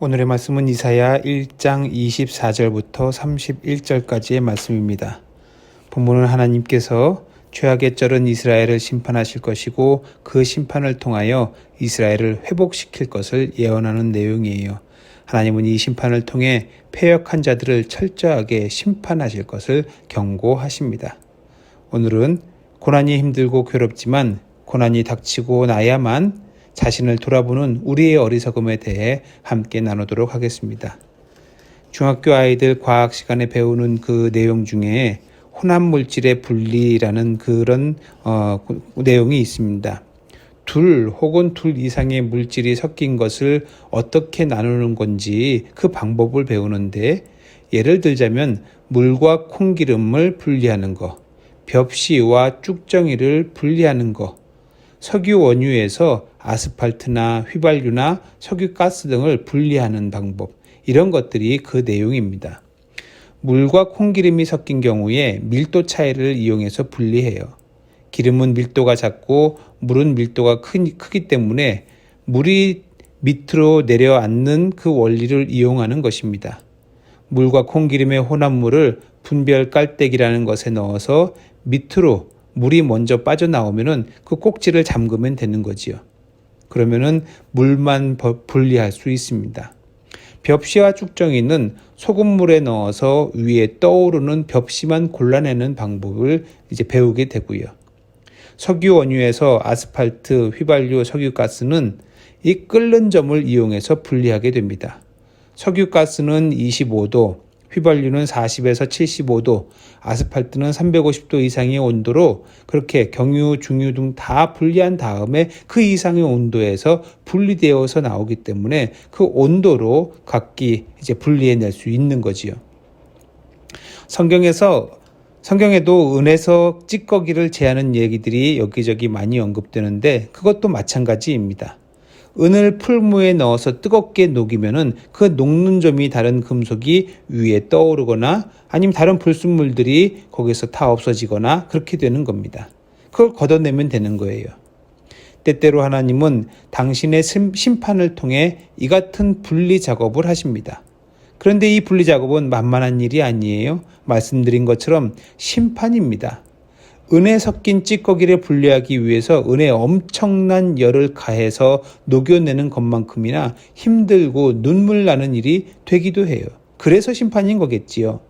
오늘의 말씀은 이사야 1장 24절부터 31절까지의 말씀입니다. 본문은 하나님께서 죄악에 쩔은 이스라엘을 심판하실 것이고 그 심판을 통하여 이스라엘을 회복시킬 것을 예언하는 내용이에요. 하나님은 이 심판을 통해 패역한 자들을 철저하게 심판하실 것을 경고하십니다. 오늘은 고난이 힘들고 괴롭지만 고난이 닥치고 나야만 자신을 돌아보는 우리의 어리석음에 대해 함께 나누도록 하겠습니다. 중학교 아이들 과학 시간에 배우는 그 내용 중에 혼합 물질의 분리라는 그런 어, 내용이 있습니다. 둘 혹은 둘 이상의 물질이 섞인 것을 어떻게 나누는 건지 그 방법을 배우는데 예를 들자면 물과 콩기름을 분리하는 것, 벽시와 쭉정이를 분리하는 것, 석유 원유에서 아스팔트나 휘발유나 석유가스 등을 분리하는 방법, 이런 것들이 그 내용입니다. 물과 콩기름이 섞인 경우에 밀도 차이를 이용해서 분리해요. 기름은 밀도가 작고 물은 밀도가 크, 크기 때문에 물이 밑으로 내려앉는 그 원리를 이용하는 것입니다. 물과 콩기름의 혼합물을 분별 깔때기라는 것에 넣어서 밑으로 물이 먼저 빠져나오면은 그 꼭지를 잠그면 되는 거지요. 그러면은 물만 분리할 수 있습니다. 벽시와 쭉정이는 소금물에 넣어서 위에 떠오르는 벽시만 골라내는 방법을 이제 배우게 되고요. 석유 원유에서 아스팔트, 휘발유, 석유가스는 이 끓는 점을 이용해서 분리하게 됩니다. 석유가스는 25도, 휘발유는 40에서 75도, 아스팔트는 350도 이상의 온도로 그렇게 경유, 중유 등 다 분리한 다음에 그 이상의 온도에서 분리되어서 나오기 때문에 그 온도로 각기 이제 분리해낼 수 있는 거지요. 성경에서 성경에도 은에서 찌꺼기를 제하는 얘기들이 여기저기 많이 언급되는데 그것도 마찬가지입니다. 은을 풀무에 넣어서 뜨겁게 녹이면은 그 녹는 점이 다른 금속이 위에 떠오르거나 아니면 다른 불순물들이 거기서 다 없어지거나 그렇게 되는 겁니다. 그걸 걷어내면 되는 거예요. 때때로 하나님은 당신의 심판을 통해 이 같은 분리 작업을 하십니다. 그런데 이 분리 작업은 만만한 일이 아니에요. 말씀드린 것처럼 심판입니다. 은에 섞인 찌꺼기를 분리하기 위해서 은에 엄청난 열을 가해서 녹여내는 것만큼이나 힘들고 눈물 나는 일이 되기도 해요. 그래서 심판인 거겠지요.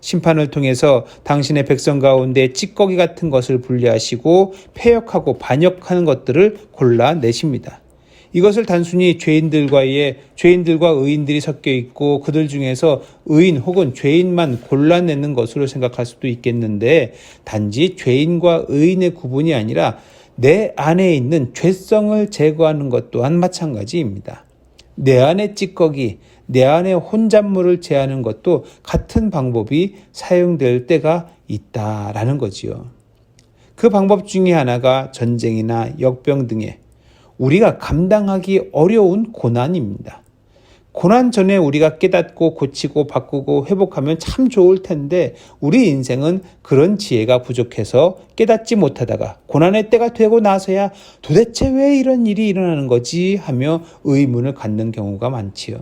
심판을 통해서 당신의 백성 가운데 찌꺼기 같은 것을 분리하시고 폐역하고 반역하는 것들을 골라내십니다. 이것을 단순히 죄인들과의 죄인들과 의인들이 섞여 있고 그들 중에서 의인 혹은 죄인만 골라내는 것으로 생각할 수도 있겠는데 단지 죄인과 의인의 구분이 아니라 내 안에 있는 죄성을 제거하는 것 또한 마찬가지입니다. 내 안에 찌꺼기, 내 안에 혼잣물을 제하는 것도 같은 방법이 사용될 때가 있다라는 거지요. 그 방법 중에 하나가 전쟁이나 역병 등의 우리가 감당하기 어려운 고난입니다. 고난 전에 우리가 깨닫고 고치고 바꾸고 회복하면 참 좋을 텐데 우리 인생은 그런 지혜가 부족해서 깨닫지 못하다가 고난의 때가 되고 나서야 도대체 왜 이런 일이 일어나는 거지 하며 의문을 갖는 경우가 많지요.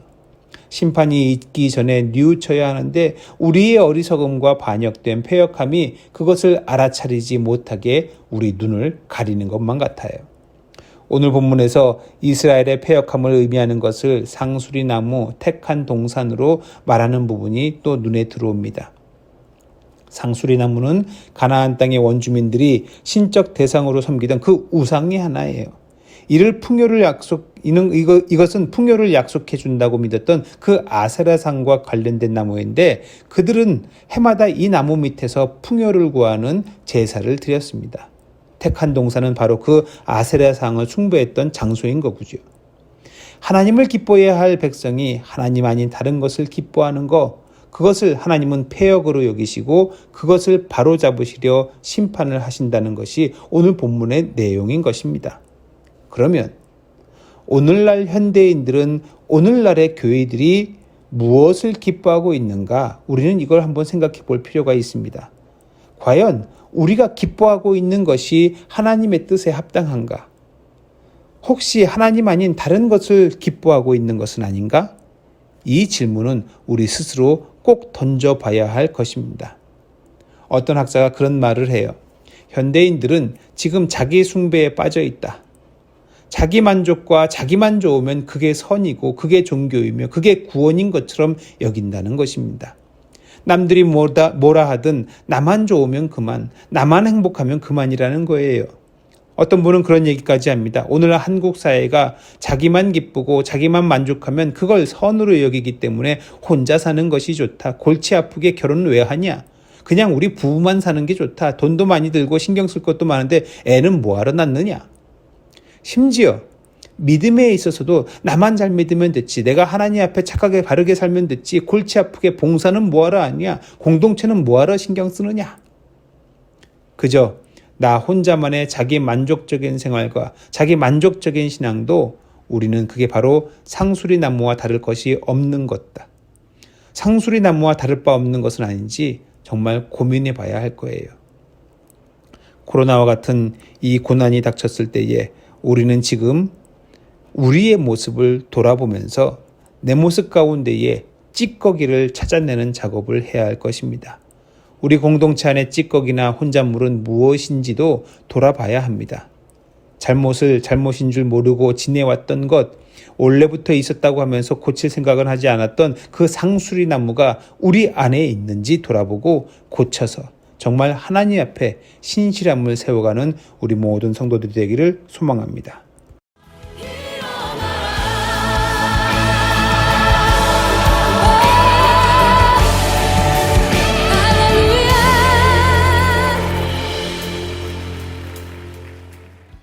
심판이 있기 전에 뉘우쳐야 하는데 우리의 어리석음과 반역된 폐역함이 그것을 알아차리지 못하게 우리 눈을 가리는 것만 같아요. 오늘 본문에서 이스라엘의 폐역함을 의미하는 것을 상수리 나무 택한 동산으로 말하는 부분이 또 눈에 들어옵니다. 상수리 나무는 가나안 땅의 원주민들이 신적 대상으로 섬기던 그 우상의 하나예요. 이를 풍요를 약속 이는 이거 이것은 풍요를 약속해 준다고 믿었던 그 아세라상과 관련된 나무인데 그들은 해마다 이 나무 밑에서 풍요를 구하는 제사를 드렸습니다. 택한 동산은 바로 그 아세라상을 숭배했던 장소인 거구죠. 하나님을 기뻐해야 할 백성이 하나님 아닌 다른 것을 기뻐하는 것, 그것을 하나님은 폐역으로 여기시고 그것을 바로잡으시려 심판을 하신다는 것이 오늘 본문의 내용인 것입니다. 그러면 오늘날 현대인들은 오늘날의 교회들이 무엇을 기뻐하고 있는가? 우리는 이걸 한번 생각해 볼 필요가 있습니다. 과연 우리가 기뻐하고 있는 것이 하나님의 뜻에 합당한가? 혹시 하나님 아닌 다른 것을 기뻐하고 있는 것은 아닌가? 이 질문은 우리 스스로 꼭 던져봐야 할 것입니다. 어떤 학자가 그런 말을 해요. 현대인들은 지금 자기 숭배에 빠져 있다. 자기 만족과 자기만 좋으면 그게 선이고 그게 종교이며 그게 구원인 것처럼 여긴다는 것입니다. 남들이 뭐다, 뭐라 하든 나만 좋으면 그만, 나만 행복하면 그만이라는 거예요. 어떤 분은 그런 얘기까지 합니다. 오늘 한국 사회가 자기만 기쁘고 자기만 만족하면 그걸 선으로 여기기 때문에 혼자 사는 것이 좋다. 골치 아프게 결혼을 왜 하냐? 그냥 우리 부부만 사는 게 좋다. 돈도 많이 들고 신경 쓸 것도 많은데 애는 뭐하러 낳느냐? 심지어 믿음에 있어서도 나만 잘 믿으면 됐지. 내가 하나님 앞에 착하게 바르게 살면 됐지. 골치 아프게 봉사는 뭐하러 하냐? 공동체는 뭐하러 신경 쓰느냐? 그저 나 혼자만의 자기 만족적인 생활과 자기 만족적인 신앙도 우리는 그게 바로 상수리 나무와 다를 것이 없는 것다. 상수리 나무와 다를 바 없는 것은 아닌지 정말 고민해 봐야 할 거예요. 코로나와 같은 이 고난이 닥쳤을 때에 우리는 지금 우리의 모습을 돌아보면서 내 모습 가운데에 찌꺼기를 찾아내는 작업을 해야 할 것입니다. 우리 공동체 안의 찌꺼기나 혼잣물은 무엇인지도 돌아봐야 합니다. 잘못을 잘못인 줄 모르고 지내왔던 것, 원래부터 있었다고 하면서 고칠 생각은 하지 않았던 그 상수리 나무가 우리 안에 있는지 돌아보고 고쳐서 정말 하나님 앞에 신실함을 세워가는 우리 모든 성도들이 되기를 소망합니다.